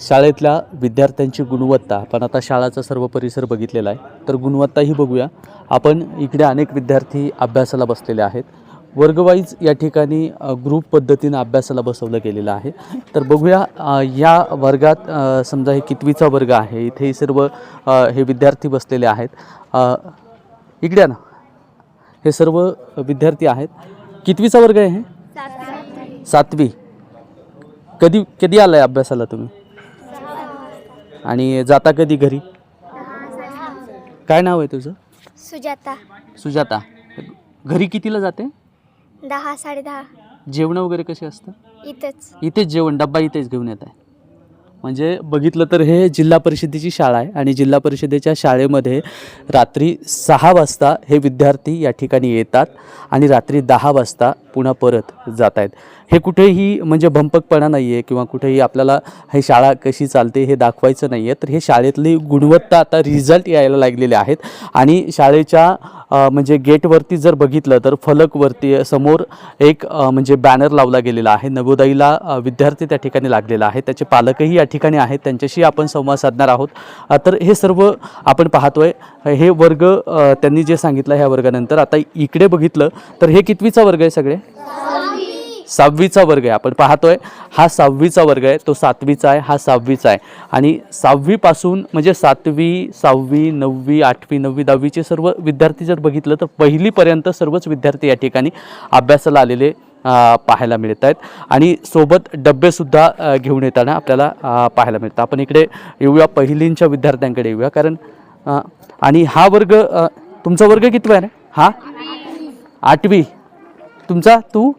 शाळेतल्या विद्यार्थ्यांची गुणवत्ता आपण आता शाळाचा सर्व परिसर बघितलेला आहे तर गुणवत्ताही बघूया. आपण इकडे अनेक विद्यार्थी अभ्यासाला बसलेले आहेत. वर्गवाईज या ठिकाणी ग्रुप पद्धतीनं अभ्यासाला बसवलं गेलेलं आहे. तर बघूया या वर्गात समजा हे कितवीचा वर्ग आहे इथे हे सर्व हे विद्यार्थी बसलेले आहेत. इकडे ना. हे सर्व विद्यार्थी आहेत. कितवीचा वर्ग आहे हे? सातवी. कधी कधी आलाय अभ्यासाला तुम्ही? आणि जाता कधी घरी? काय नाव आहे तुझं? सुजाता. सुजाता. घरी कितीला जाते? दहा साडेदहा. जेवण वगैरे कसे असतं? इथंच. इथेच जेवण डब्बा इथेच घेऊन येत आहे. म्हणजे बघितलं तर हे जिल्हा परिषदेची शाळा आहे आणि जिल्हा परिषदेच्या शाळेमध्ये रात्री सहा वाजता हे विद्यार्थी या ठिकाणी येतात आणि रात्री दहा वाजता पुन्हा परत जात आहेत. हे कुठेही म्हणजे भंपकपणा नाही आहे किंवा कुठेही आपल्याला हे शाळा कशी चालते हे दाखवायचं नाही आहे तर हे शाळेतली गुणवत्ता आता रिझल्ट यायला लागलेले आहेत. आणि शाळेच्या म्हणजे गेटवरती जर बघितलं तर फलकवरती समोर एक म्हणजे बॅनर लावला गेलेला आहे. नवोदयीला विद्यार्थी त्या ठिकाणी लागलेला आहे. त्याचे पालकही या ठिकाणी आहेत. त्यांच्याशी आपण संवाद साधणार आहोत. तर हे सर्व आपण पाहतोय. हे वर्ग त्यांनी जे सांगितलं ह्या वर्गानंतर. आता इकडे बघितलं तर हे कितवीचा वर्ग आहे सगळे? सहावीचा वर्ग आहे. आपण पाहतोय हा सहावीचा वर्ग आहे तो सातवीचा आहे हा सहावीचा आहे. आणि सहावीपासून म्हणजे सातवी सहावी नववी आठवी नववी दहावीचे सर्व विद्यार्थी जर बघितलं तर पहिलीपर्यंत सर्वच विद्यार्थी या ठिकाणी अभ्यासाला आलेले पाहायला मिळत आहेत. आणि सोबत डब्बेसुद्धा घेऊन येताना आपल्याला पाहायला मिळतं. आपण इकडे येऊया पहिलींच्या विद्यार्थ्यांकडे येऊया. कारण आणि हा वर्ग तुमचा वर्ग कितवा आहे रे? हा? आठवी. तुमचा? तू?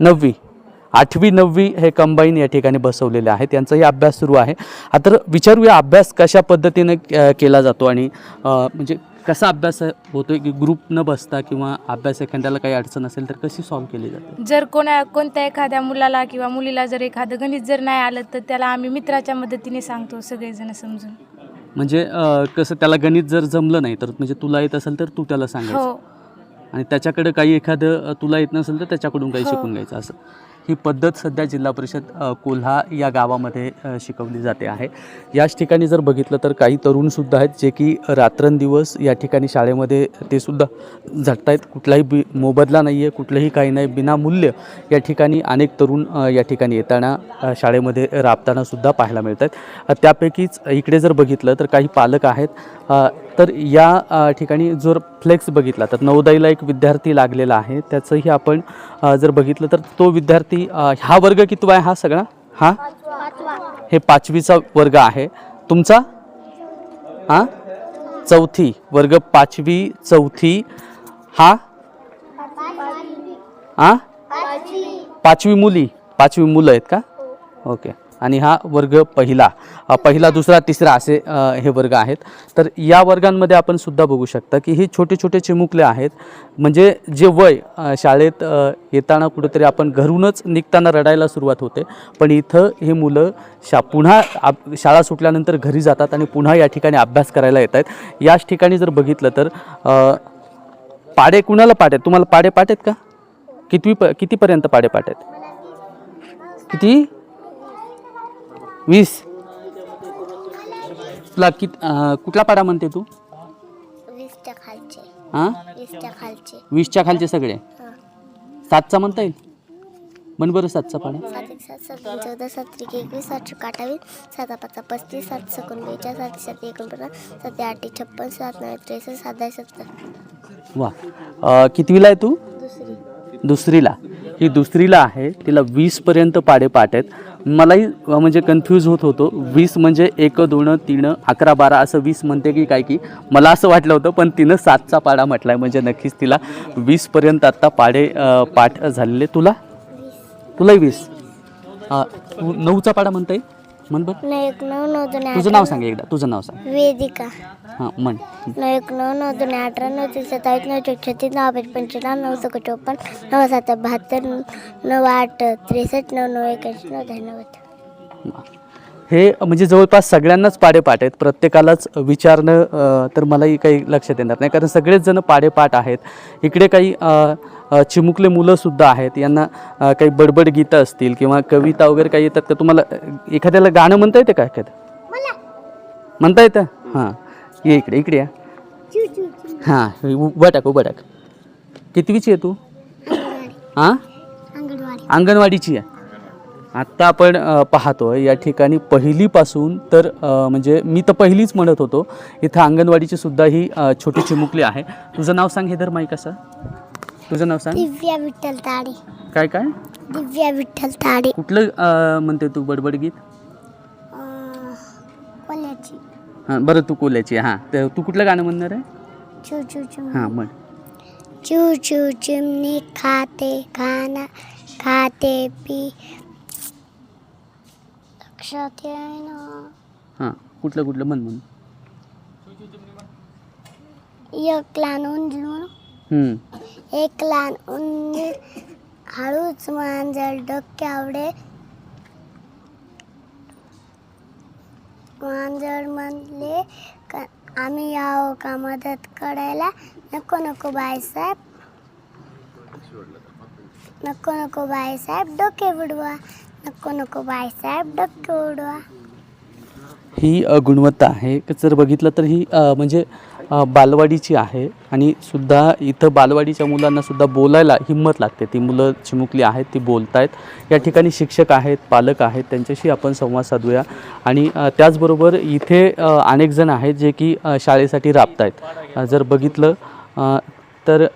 नववी आठवी नववी हे कंबाईन या ठिकाणी बसवलेले आहेत. यांचाही अभ्यास सुरू आहे. आता विचारूया अभ्यास कशा पद्धतीने केला जातो आणि म्हणजे कसा अभ्यास होतोय की ग्रुप न बसता किंवा अभ्यास एखाद्याला काही अडचण असेल तर कशी सॉल्व्ह केली जाते? जर कोणा कोणत्या एखाद्या मुलाला किंवा मुलीला जर एखादं गणित जर नाही आलं तर त्याला आम्ही मित्राच्या मदतीने सांगतो सगळेजण समजून. म्हणजे कसं त्याला गणित जर जमलं नाही तर म्हणजे तुला येत असेल तर तू त्याला सांगायचं. हो. आणि त्याच्याकडे काही एखादं तुला येत नसेल तर त्याच्याकडून काही हो. शिकून घ्यायचं असं. ही पद्धत सध्या जिल्हा परिषद कोल्हा या गावामध्ये शिकवली जाते आहे. याच ठिकाणी जर बघितलं तर काही तरुणसुद्धा आहेत जे की रात्रंदिवस या ठिकाणी शाळेमध्ये ते सुद्धा झटत आहेत कुठलाही बी मोबदला नाही आहे कुठलंही काही नाही. विनामूल्य या ठिकाणी अनेक तरुण या ठिकाणी येताना शाळेमध्ये राबताना सुद्धा पाहायला मिळत आहेत त्यापैकीच इकडे जर बघितलं तर काही पालक आहेत. तर या ठिकाणी जर फ्लेक्स बघितला तर नवदाईला एक विद्यार्थी लागलेला आहे. त्याचंही आपण जर बघितलं तर तो विद्यार्थी हा वर्ग कितवा आहे हा सगळा? हा? हे पाचवीचा वर्ग आहे. तुमचा? हा? चौथी. वर्ग पाचवी चौथी. हा? हा? पाचवी मुली. पाचवी मुलं आहेत का? ओके. आणि हा वर्ग पहिला. पहिला दुसरा तिसरा असे हे वर्ग आहेत. तर या वर्गांमध्ये आपण सुद्धा बघू शकता की हे छोटे छोटे चिमुकले आहेत. म्हणजे जे वय शाळेत येताना कुठेतरी आपण घरूनच निघताना रडायला सुरुवात होते. पण इथं हे मुलं शा पुन्हा आप शाळा सुटल्यानंतर घरी जातात आणि पुन्हा या ठिकाणी अभ्यास करायला येत आहेत. याच ठिकाणी जर बघितलं तर पाडे कुणाला पाट आहेत तुम्हाला पाडे पाट आहेत का? कितवी प कितीपर्यंत पाडे पाट आहेत किती? वीस. तुला कित अं, कुठला पाडा म्हणते तू? वीसच्या खालचे. हां? वीसच्या खालचे. वीसच्या खालचे सगळे? हां. सातचा म्हणता येईल? म्हण बरं सातचा पाडा. सात एक सात सात दोन चौदा सात त्रिक एकवीस सात शूक अठ्ठावीस सात पाच पस्तीस सात सकून बेचाळीस सात सात एकोणपन्नास सात आठ छप्पन सात नऊ त्रेसष्ट सात दहा सत्तर. वा. अं, कितवीला आहे तू? दुसरी. दुसरीला. ही दुसरीला आहे. तिला वीसपर्यंत पाडे पाठ आहेत. मलाही म्हणजे कन्फ्यूज होत होतो. वीस म्हणजे एक दोन तीन अकरा बारा असं वीस म्हणते की काय की मला असं वाटलं होतं पण तिनं सातचा पाडा म्हटला आहे म्हणजे नक्कीच तिला वीसपर्यंत आत्ता पाडे पाठ झालेले. तुला? तुलाही वीस. हां तू नऊचा पाडा म्हणता येईल म्हण बरं. नऊ एक नऊ नऊ दोन तुझं नाव सांग एकदा तुझं नाव सांग. वेदिका. हां म्हण. नऊ एक नऊ नऊ दोन अठरा नऊ तीन सत्तावीस नऊ चौक छत्तीस नऊ पाच पंचवीस नऊ सक चोपन्न नऊ सात बहात्तर नऊ आठ त्रेसष्ट नऊ नऊ एकाऐंशी नऊ दहा नव्वद हे म्हणजे जवळपास सगळ्यांनाच पाडेपाठ आहेत. प्रत्येकालाच विचारणं अ, तर मलाही काही लक्षात येणार नाही. कारण सगळेच जण पाडेपाठ आहेत. इकडे काही अ, चिमुकले मुलंसुद्धा आहेत. यांना काही बडबड गीतं असतील किंवा कविता वगैरे काही येतात का तुम्हाला एखाद्याला गाणं म्हणता येते का एखादं? म्हणता येतं? हां. ये इकडे इकडे या. हां उभा टाक उभा टाक. कितवीची आहे तू? हां? अंगणवाडी. अंगणवाडीची आहे. आत्ता आपण पाहतो या ठिकाणी पहिलीपासून तर म्हणजे मी तर पहिलीच म्हणत होतो इथं अंगणवाडीची सुद्धा ही छोटी चिमुकली आहे. तुझं नाव सांग हे धर माईक असं तुझं नाव सांग. दिव्या विठ्ठल ताडे काय काय? दिव्या विठ्ठल ताडे कुठलं अ, म्हणते तू बडबड गीत? कोल्याची. हां बरं तू कोल्याची. हां. तर तू कुठलं गाणं म्हणणार आहे? चू चू चू. हां म्हण. चू चू चिमनी खाते खाना खाते पी. लक्षात येईना. हां कुठलं कुठलं म्हण म्हण. एक लहान उंदीर हम्म. एक लहान उंदीर हळूच मांजर डोक्यावडे. मांजर म्हणले का आम्ही यावं का मदत करायला? नको नको बाईसाहेब नको नको बाईसाहेब डोके बुडवा नको नको बाईसाहेब डोके उडवा. ही अ, गुणवत्ता आहे. जर बघितलं तर ही अ, म्हणजे बालवाडीची आहे आणि सुद्धा इथं बालवाडीच्या मुलांना सुद्धा बोलायला हिंमत लागते. ती मुलं चिमुकली आहेत ती बोलत आहेत या ठिकाणी शिक्षक आहेत पालक आहेत त्यांच्याशी आपण संवाद साधूया. आणि त्याचबरोबर इथे अनेक जण आहेत जे की शाळेसाठी राबत आहेत जर बघितलं तर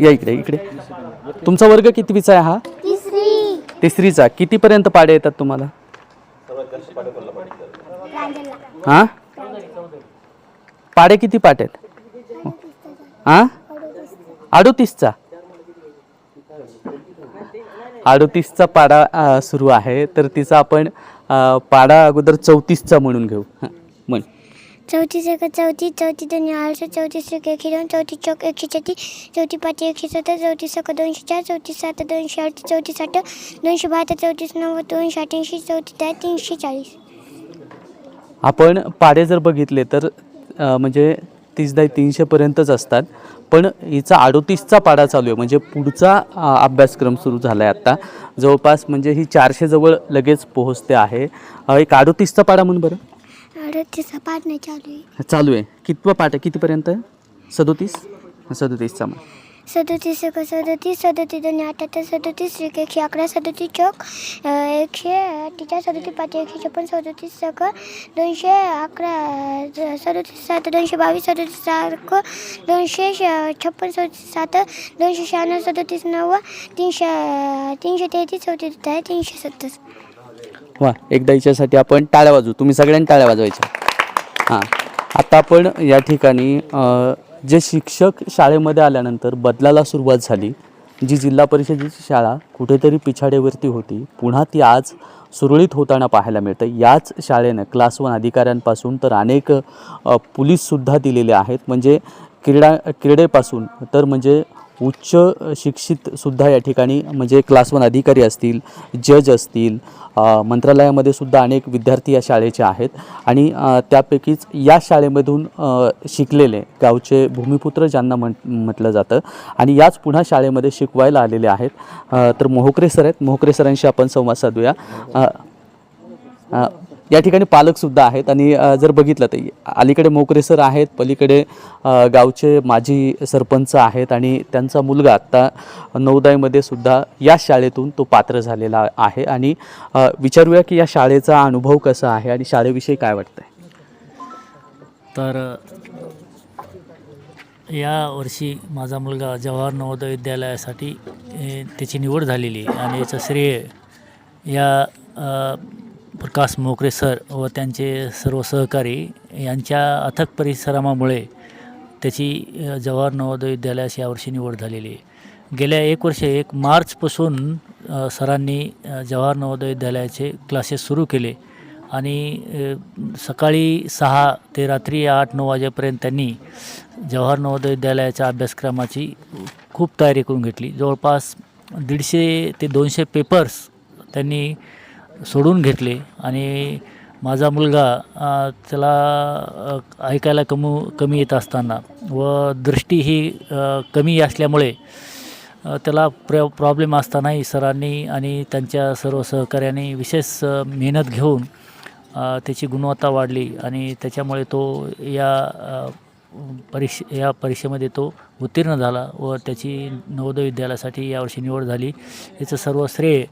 या इकडे इकडे. तुमचा वर्ग कितवीचा आहे हा? तिसरी. तिसरीचा. कितीपर्यंत पाडे येतात तुम्हाला? हां? पाडे किती पाट आहेत? हां? अडोतीसचा. अडोतीसचा पाडा सुरू आहे. तर तिचा आपण पाडा अगोदर चौतीसचा म्हणून घेऊ. हां चौतीस एक चौतीस चौतीस दोन आठशे चौतीस एक एकशे दोन चौतीस चौक एकशे छत्तीस चौतीस पाच एकशे सत्तर चौतीस एक दोनशे चार चौतीस सात दोनशे आठ चौतीस आठ दोनशे बहात्तर चौतीस नव्वद दोनशे अठ्ठ्याऐंशी चौतीस दहा तीनशे चाळीस आपण पाडे जर बघितले तर म्हणजे तीस दाय तीनशेपर्यंतच असतात. पण हिचा अडोतीसचा पाडा चालू आहे. म्हणजे पुढचा अभ्यासक्रम सुरू झाला आहे आत्ता जवळपास म्हणजे ही चारशे जवळ लगेच पोहोचते आहे. एक अडोतीसचा पाडा म्हणून बरं. अडतीसचा पाडणं चालू आहे. चालू आहे. कितवा पाठ आहे? कितीपर्यंत? सदोतीस? सदोतीसचा मग. सदोतीस एक सदोतीस सदोतीस दोन अठ्ठ्याहत्तर सदोतीस एक एकशे अकरा सदोतीस चौक एकशे अठ्ठेचाळीस सदोतीस पाच एकशे छप्पन सदोतीस सक दोनशे अकरा सदोतीस सात दोनशे बावीस सदोतीस सारखं दोनशे छप्पन सदोतीस सात दोनशे शहाण्णव सदोतीस नव्वद तीनशे तीनशे तेहतीस चौतीस तीनशे सत्तर. वा एकदा हिच्यासाठी आपण टाळ्या वाजवू. तुम्ही सगळ्यांनी टाळ्या वाजवायच्या. हां. आता आपण या ठिकाणी जे शिक्षक शाळेमध्ये आल्यानंतर बदलाला सुरुवात झाली जी जिल्हा परिषदेची शाळा कुठेतरी पिछाडेवरती होती पुन्हा ती आज सुरळीत होताना पाहायला मिळतं याच शाळेनं क्लास वन अधिकाऱ्यांपासून तर अनेक अ, पोलीससुद्धा दिलेले आहेत. म्हणजे क्रीडा क्रीडेपासून तर म्हणजे उच्च शिक्षितसुद्धा या ठिकाणी म्हणजे क्लास वन अधिकारी असतील जज असतील मंत्रालयामध्ये सुद्धा अनेक विद्यार्थी या शाळेचे आहेत. आणि त्यापैकीच या शाळेमधून शिकलेले गावचे भूमिपुत्र ज्यांना म्हण म्हटलं जातं आणि याच पुन्हा शाळेमध्ये शिकवायला आलेले आहेत. तर मोहकरे सर आहेत. मोहकरे सरांशी आपण संवाद साधूया. या ठिकाणी पालकसुद्धा आहेत आणि जर बघितलं तर अलीकडे मोकरे सर आहेत पलीकडे गावचे माजी सरपंच आहेत आणि त्यांचा मुलगा आत्ता नौदायमध्ये सुद्धा या शाळेतून तो पात्र झालेला आहे आणि विचारूया की या शाळेचा अनुभव कसा आहे आणि शाळेविषयी काय वाटतंय? तर या वर्षी माझा मुलगा जवाहर नवोदय विद्यालयासाठी त्याची निवड झालेली आहे आणि याचं श्रेय या प्रकाश मोकरे सर व त्यांचे सर्व सहकारी यांच्या अथक परिश्रमामुळे त्याची जवाहर नवोदय विद्यालयास यावर्षी निवड झालेली आहे. गेल्या एक वर्ष एक मार्चपासून सरांनी जवाहर नवोदय विद्यालयाचे क्लासेस सुरू केले आणि सकाळी सहा ते रात्री आठ नऊ वाजेपर्यंत त्यांनी जवाहर नवोदय विद्यालयाच्या अभ्यासक्रमाची खूप तयारी करून घेतली. जवळपास दीडशे ते दोनशे पेपर्स त्यांनी सोडून घेतले आणि माझा मुलगा त्याला ऐकायला कमू कमी येत असताना व दृष्टी ही कमी असल्यामुळे त्याला प्र प्रॉब्लेम असतानाही सरांनी आणि त्यांच्या सर्व सहकार्याने विशेष मेहनत घेऊन त्याची गुणवत्ता वाढली आणि त्याच्यामुळे तो या परीक्ष या परीक्षेमध्ये तो उत्तीर्ण झाला व त्याची नवोदय विद्यालयासाठी यावर्षी निवड झाली. याचं सर्व श्रेय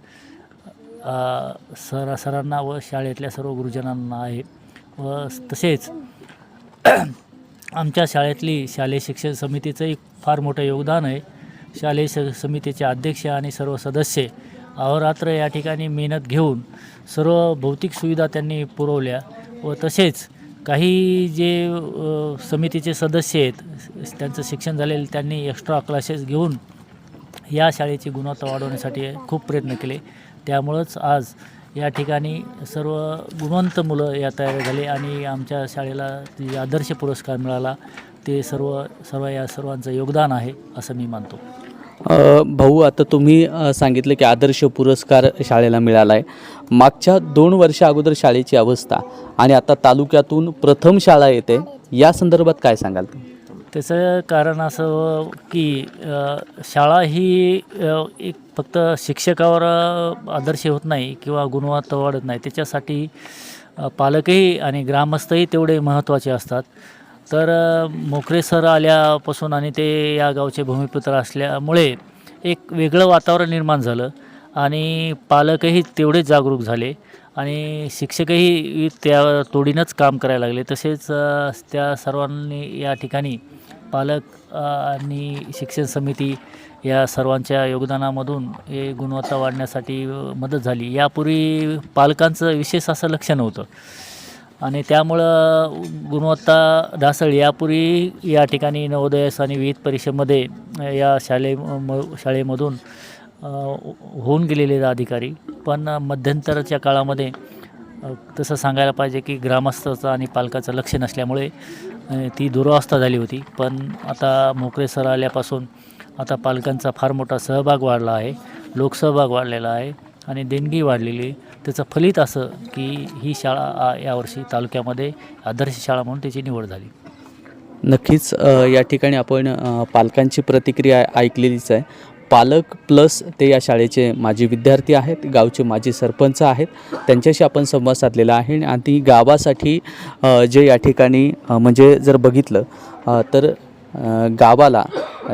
सर सरांना व शाळेतल्या सर्व गुरुजनांना आहे. व तसेच आमच्या शाळेतली शालेय शिक्षण समितीचं एक फार मोठं योगदान आहे. शालेय स समितीचे अध्यक्ष आणि सर्व सदस्य अहोरात्र या ठिकाणी मेहनत घेऊन सर्व भौतिक सुविधा त्यांनी पुरवल्या व तसेच काही जे समितीचे सदस्य आहेत त्यांचं शिक्षण झालेलं त्यांनी एक्स्ट्रा क्लासेस घेऊन या शाळेची गुणवत्ता वाढवण्यासाठी खूप प्रयत्न केले. त्यामुळंच आज या ठिकाणी सर्व गुणवंत मुलं या तयार झाले आणि आमच्या शाळेला जे आदर्श पुरस्कार मिळाला ते सर्व सर्व या सर्वांचं योगदान आहे असं मी मानतो. भाऊ आता तुम्ही सांगितलं की आदर्श पुरस्कार शाळेला मिळाला आहे मागच्या दोन वर्षा अगोदर शाळेची अवस्था आणि आता तालुक्यातून प्रथम शाळा येते या संदर्भात काय सांगाल तुम्ही? त्याचं कारण असं की शाळा ही एक फक्त शिक्षकावर आदर्श होत नाही किंवा गुणवत्ता वाढत नाही. त्याच्यासाठी पालकही आणि ग्रामस्थही तेवढे महत्त्वाचे असतात. तर मोकरे मोखरे सर आल्यापासून आणि ते या गावचे भूमिपुत्र असल्यामुळे एक वेगळं वातावरण निर्माण झालं आणि पालकही तेवढेच जागरूक झाले आणि शिक्षकही त्या तोडीनंच काम करायला लागले. तसेच त्या सर्वांनी या ठिकाणी पालक आणि शिक्षण समिती या सर्वांच्या योगदानामधून हे गुणवत्ता वाढण्यासाठी मदत झाली. यापूर्वी पालकांचं विशेष असं लक्ष नव्हतं. आणि त्यामुळं गुणवत्ता ढासळ यापूर्वी या ठिकाणी नवोदयस आणि विविध परीक्षेमध्ये या शाळे म शाळेमधून होऊन गेलेले अधिकारी. पण मध्यंतरच्या काळामध्ये तसं सांगायला पाहिजे की ग्रामस्थाचं आणि पालकाचं लक्ष नसल्यामुळे ती दुरावस्था झाली होती. पण आता मोकळे सर आल्यापासून आता पालकांचा फार मोठा सहभाग वाढला आहे. लोकसहभाग वाढलेला आहे आणि देणगी वाढलेली त्याचं फलित असं की ही शाळा यावर्षी तालुक्यामध्ये आदर्श शाळा म्हणून त्याची निवड झाली. नक्कीच या ठिकाणी आपण पालकांची प्रतिक्रिया ऐकलेलीच आहे. पालक प्लस ते या शाळेचे माजी विद्यार्थी आहेत गावचे माजी सरपंच आहेत. त्यांच्याशी आपण संवाद साधलेला आहे आणि ती गावासाठी जे या ठिकाणी म्हणजे जर बघितलं तर गावाला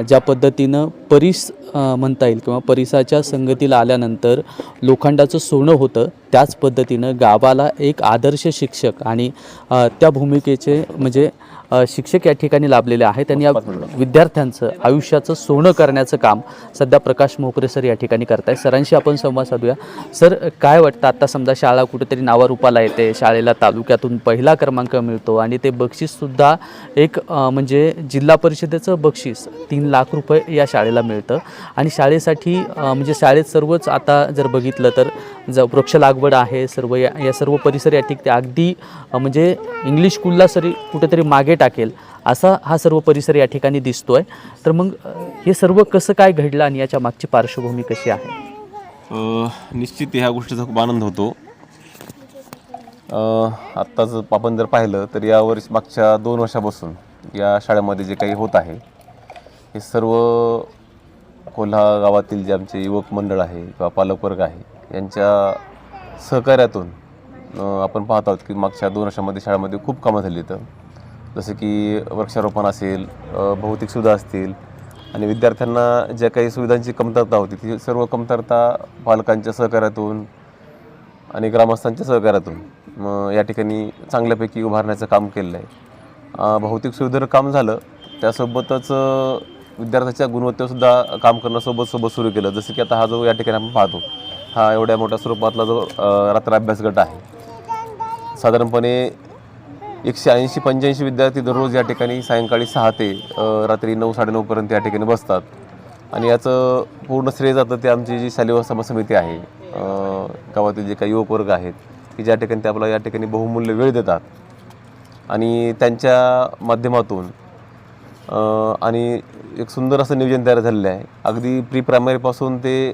ज्या पद्धतीनं परिस म्हणता येईल किंवा परिसाच्या संगतीला आल्यानंतर लोखंडाचं सोनं होतं त्याच पद्धतीनं गावाला एक आदर्श शिक्षक आणि त्या भूमिकेचे म्हणजे शिक्षक या ठिकाणी लाभलेले आहेत आणि या विद्यार्थ्यांचं आयुष्याचं सोनं करण्याचं काम सध्या प्रकाश मोकरे सर या ठिकाणी करत आहे सरांशी आपण संवाद साधूया. सर काय वाटतं? आत्ता समजा शाळा कुठेतरी नावारूपाला येते. शाळेला तालुक्यातून पहिला क्रमांक मिळतो आणि ते बक्षीससुद्धा एक म्हणजे जिल्हा परिषदेचं बक्षीस तीन लाख रुपये या शाळेला मिळतं. आणि शाळेसाठी म्हणजे शाळेत सर्वच आता जर बघितलं तर ज वृक्ष लागवड आहे. सर्व या या सर्व परिसर या ठिकाणी अगदी म्हणजे इंग्लिश स्कूलला सरी कुठेतरी मागे टाकेल असा हा सर्व परिसर या ठिकाणी दिसतो आहे तर मग हे सर्व कसं काय घडलं आणि याच्या मागची पार्श्वभूमी कशी आहे? निश्चित ह्या गोष्टीचा खूप आनंद होतो. आत्ताच आपण जर पाहिलं तर या वर्ष मागच्या दोन वर्षापासून या शाळेमध्ये जे काही होत आहे हे सर्व कोल्हा गावातील जे आमचे युवक मंडळ आहे किंवा पालकवर्ग आहे यांच्या सहकार्यातून आपण पाहत आहोत की मागच्या दोन वर्षामध्ये शाळेमध्ये खूप कामं झाली तर जसं की वृक्षारोपण असेल भौतिक सुविधा असतील आणि विद्यार्थ्यांना ज्या काही सुविधांची कमतरता होती ती सर्व कमतरता पालकांच्या सहकार्यातून आणि ग्रामस्थांच्या सहकार्यातून मग या ठिकाणी चांगल्यापैकी उभारण्याचं काम केलेलं आहे भौतिक सुविधेवर काम झालं त्यासोबतच विद्यार्थ्याच्या गुणवत्तेसुद्धा काम करणं सोबत सोबत सुरू केलं. जसं की आता हा जो या ठिकाणी आपण पाहतो हा एवढ्या मोठ्या स्वरूपातला जो रात्र अभ्यास गट आहे. साधारणपणे एकशे ऐंशी पंच्याऐंशी विद्यार्थी दररोज या ठिकाणी सायंकाळी सहा ते रात्री नऊ साडेनऊपर्यंत या ठिकाणी बसतात. आणि याचं पूर्ण श्रेय जातं ते आमची जी शालेय सम समिती आहे. गावातील जे काही युवक वर्ग आहेत की ज्या ठिकाणी ते आपल्याला या ठिकाणी बहुमूल्य वेळ देतात. आणि त्यांच्या माध्यमातून आणि एक सुंदर असं नियोजन तयार झालेलं आहे. अगदी प्री प्रायमरीपासून ते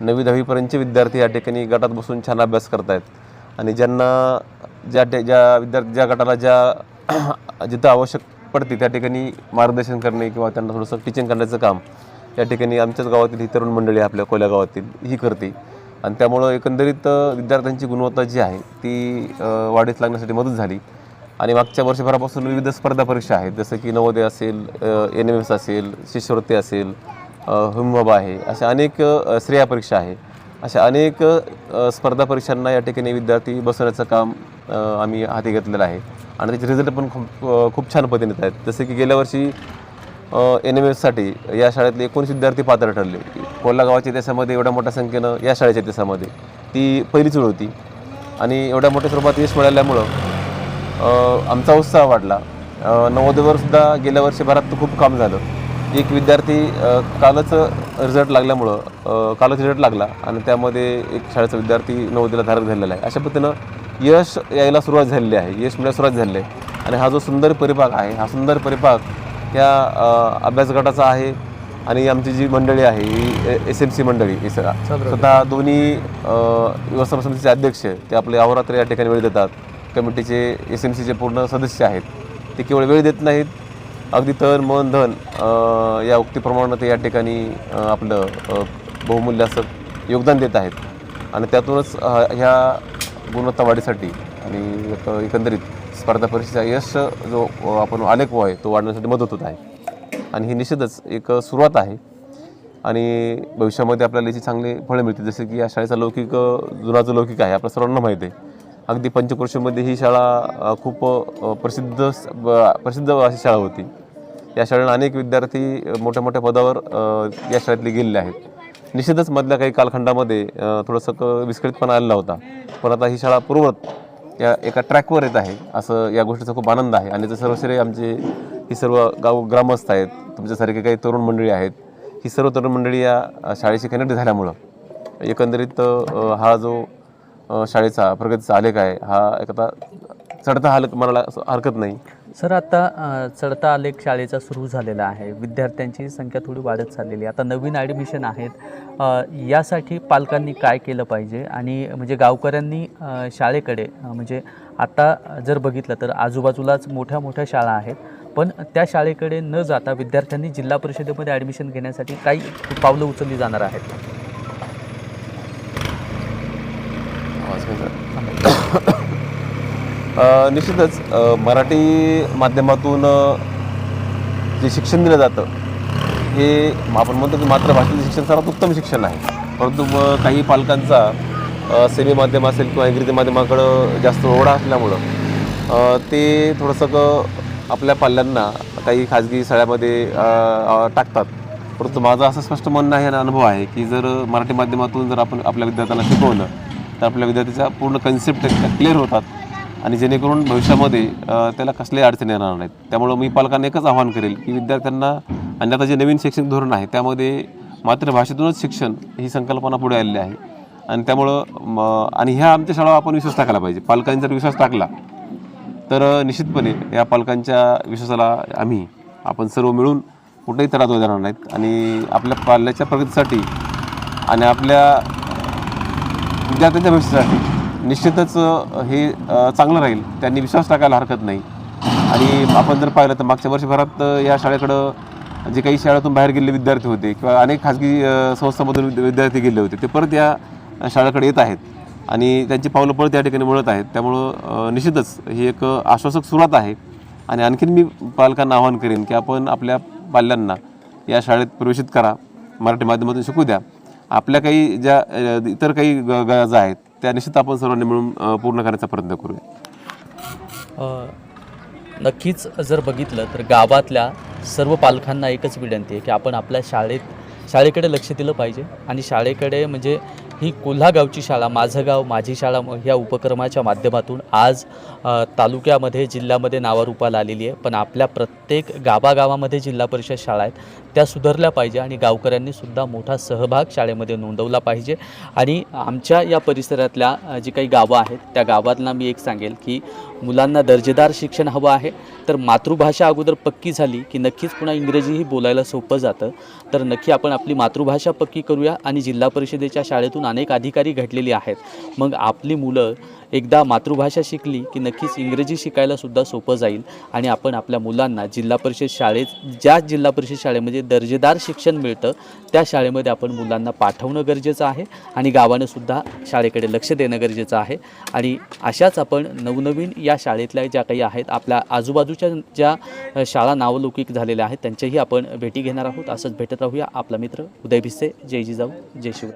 नवी दहावीपर्यंतचे विद्यार्थी या ठिकाणी गटात बसून छान अभ्यास करत आहेत आणि ज्यांना ज्या ज्या विद्यार्थी ज्या गटाला ज्या जिथं आवश्यक पडते त्या ठिकाणी मार्गदर्शन करणे किंवा त्यांना थोडंसं टीचिंग करण्याचं काम या ठिकाणी आमच्याच गावातील ही तरुण मंडळी आपल्या कोल्या गावातील ही करते. आणि त्यामुळं एकंदरीत विद्यार्थ्यांची गुणवत्ता जी आहे ती वाढीस लागण्यासाठी मदत झाली. आणि मागच्या वर्षभरापासून विविध स्पर्धा परीक्षा आहेत जसं की नवोदय असेल एन एम एस असेल शिष्यवृत्ती असेल हुमबाबा आहे अशा अनेक स्त्रिया श्रेया परीक्षा आहे. अशा अनेक स्पर्धा परीक्षांना या ठिकाणी विद्यार्थी बसवण्याचं काम आम्ही हाती घेतलेलं आहे. आणि त्याचे रिझल्ट पण खूप खूप छान पद्धतीने येत आहेत. जसे की गेल्या वर्षी एन एम एससाठी या शाळेतले एकोणीस विद्यार्थी पात्र ठरले. कोल्हा गावाच्या इतिहासामध्ये एवढ्या मोठ्या संख्येनं या शाळेच्या इतिहासामध्ये ती पहिलीच वेळ होती. आणि एवढ्या मोठ्या स्वरूपात यश मिळाल्यामुळं आमचा उत्साह वाढला. नवोदयवरसुद्धा गेल्या सुद्धा गेल्या वर्षभरात खूप काम झालं. एक विद्यार्थी कालच रिझल्ट लागल्यामुळं कालच रिझल्ट लागला. आणि त्यामध्ये एक शाळेचा विद्यार्थी नवोदयला धारक झालेला आहे. अशा पद्धतीनं यश यायला सुरुवात झालेली आहे. यश मिळायला सुरुवात झालेली आहे. आणि हा जो सुंदर परिपाक आहे हा सुंदर परिपाक ह्या अ, अभ्यास गटाचा आहे आणि आमची जी मंडळी आहे ही एस एम सी मंडळी स्वतः दोन्ही व्यवस्थापन समितीचे अध्यक्ष ते आपले अहोरात्र या ठिकाणी वेळ देतात. कमिटीचे एस एम सीचे पूर्ण सदस्य आहेत. ते केवळ वेळ देत नाहीत. अगदी तन मन धन या उक्तीप्रमाणे ते या ठिकाणी आपलं बहुमूल्य असं योगदान देत आहेत. आणि त्यातूनच ह्या गुणवत्ता वाढीसाठी आणि एक एकंदरीत स्पर्धा परीक्षेचा यश जो आपण अनेक आहे तो वाढण्यासाठी मदत होत आहे. आणि ही निश्चितच एक सुरुवात आहे. आणि भविष्यामध्ये आपल्याला याची चांगली फळं मिळतील. जसे की या शाळेचा लौकिक अ, जुना जो लौकिक आहे आपल्या सर्वांना माहीत आहे. अगदी पंचक्रोशीमध्ये ही शाळा खूप प्रसिद्ध प्रसिद्ध अशी शाळा होती. या शाळेला अनेक विद्यार्थी मोठ्या मोठ्या पदावर या शाळेतले गेलेले आहेत. निश्चितच मधल्या काही कालखंडामध्ये थोडंसं क विस्कळीतपणा आलेला होता. पण आता ही शाळा पूर्वत या एका ट्रॅकवर येत आहे. असं या गोष्टीचा खूप आनंद आहे. आणि याचं सर्व श्रेय आमचे ही सर्व गाव ग्रामस्थ आहेत. तुमच्यासारखे काही तरुण मंडळी आहेत. ही सर्व तरुण मंडळी या शाळेशी कनेक्ट झाल्यामुळं एकंदरीत हा जो शाळेचा प्रगतीचा आलेख आहे हा एक आता चढता म्हणायला असं हरकत नाही. सर आता चढता आलेख शाळेचा सुरू झालेला आहे. विद्यार्थ्यांची संख्या थोडी वाढत चाललेली आहे. आता नवीन ॲडमिशन आहेत. यासाठी पालकांनी काय केलं पाहिजे? आणि म्हणजे गावकऱ्यांनी शाळेकडे म्हणजे आता जर बघितलं तर आजूबाजूलाच मोठ्या मोठ्या शाळा आहेत. पण त्या शाळेकडे न जाता विद्यार्थ्यांनी जिल्हा परिषदेमध्ये ॲडमिशन घेण्यासाठी काही पावलं उचलली जाणार आहेत. निश्चितच मराठी माध्यमातून जे शिक्षण दिलं जातं हे आपण म्हणतो की मातृभाषेचं शिक्षण सर्वात उत्तम शिक्षण आहे. परंतु काही पालकांचा सेमी माध्यम असेल किंवा इंग्रजी माध्यमाकडं जास्त ओढा असल्यामुळं ते थोडंसं आपल्या पाल्यांना काही खाजगी शाळेमध्ये टाकतात. परंतु माझं असं स्पष्ट म्हणणं आहे आणि अनुभव आहे की जर मराठी माध्यमातून जर आपण आपल्या विद्यार्थ्यांना शिकवलं तर आपल्या विद्यार्थ्याच्या पूर्ण कन्सेप्ट क्लिअर होतात. आणि जेणेकरून भविष्यामध्ये त्याला कसल्याही अडचणी येणार नाहीत. त्यामुळं मी पालकांना एकच आवाहन करेल की विद्यार्थ्यांना आणि आता जे नवीन शैक्षणिक धोरण आहे त्यामध्ये मातृभाषेतूनच शिक्षण ही संकल्पना पुढे आलेली आहे. आणि त्यामुळं म आणि ह्या आमच्या शाळा आपण विश्वास टाकायला पाहिजे. पालकांनी जर विश्वास टाकला तर निश्चितपणे या पालकांच्या विश्वासाला आम्ही आपण सर्व मिळून कुठेही तडा देणार नाहीत. आणि आपल्या पाल्याच्या प्रगतीसाठी आणि आपल्या विद्यार्थ्यांच्या भविष्यासाठी निश्चितच हे चांगलं राहील. त्यांनी विश्वास टाकायला हरकत नाही. आणि आपण जर पाहिलं तर मागच्या वर्षभरात या शाळेकडं जे काही शाळेतून बाहेर गेलेले विद्यार्थी होते किंवा अनेक खाजगी संस्थांमधून विद्यार्थी गेले होते ते परत या शाळेकडे येत आहेत. आणि त्यांची पावलं परत या ठिकाणी मिळत आहेत. त्यामुळं निश्चितच ही एक आश्वासक सुरुवात आहे. आणि आणखीन मी पालकांना आवाहन करेन की आपण आपल्या पाल्यांना या शाळेत प्रवेशित करा. मराठी माध्यमातून शिकू द्या. आपल्या काही ज्या इतर काही ग- गरजा आहेत त्या निश्चित आपण सर्वांनी मिळून पूर्ण करण्याचा प्रयत्न करूया. नक्कीच जर बघितलं तर गावातल्या सर्व पालकांना एकच विनंती आहे की आपण आपल्या शाळेत शाळेकडे लक्ष दिलं पाहिजे आणि शाळेकडे म्हणजे ही कोल्हागावची शाळा माझं गाव माझी शाळा ह्या उपक्रमाच्या माध्यमातून आज तालुक्यामध्ये जिल्ह्यामध्ये नावारूपाला आलेली आहे. पण आपल्या प्रत्येक गावागावामध्ये जिल्हा परिषद शाळा आहेत. त्या सुधारल्या पाहिजे आणि गावकऱ्यांनी सुद्धा मोठा सहभाग शाळेमध्ये नोंदवला पाहिजे. आणि आमच्या या परिसरातल्या जी काही गावं आहेत त्या गावातला मी एक सांगेल की मुलांना दर्जेदार शिक्षण हवं आहे. तर मातृभाषा अगोदर पक्की झाली की नक्कीच पुन्हा इंग्रजीही बोलायला सोपं जातं. तर नक्की आपण आपली मातृभाषा पक्की करूया आणि जिल्हा परिषदेच्या शाळेतून अनेक अधिकारी घडलेले आहेत. मग आपली मुलं एकदा मातृभाषा शिकली की नक्कीच इंग्रजी शिकायलासुद्धा सोपं जाईल. आणि आपण आपल्या मुलांना जिल्हा परिषद शाळेत ज्या जिल्हा परिषद शाळेमध्ये दर्जेदार शिक्षण मिळतं त्या शाळेमध्ये आपण मुलांना पाठवणं गरजेचं आहे आणि गावानंसुद्धा शाळेकडे लक्ष देणं गरजेचं आहे. आणि अशाच आपण नवनवीन या शाळेतल्या ज्या काही आहेत आपल्या आजूबाजूच्या ज्या शाळा नावलौकिक झालेल्या आहेत त्यांच्याही आपण भेटी घेणार आहोत. असंच भेटत राहूया. आपला मित्र उदय भिसे जय जिजाऊ जय शिवराय.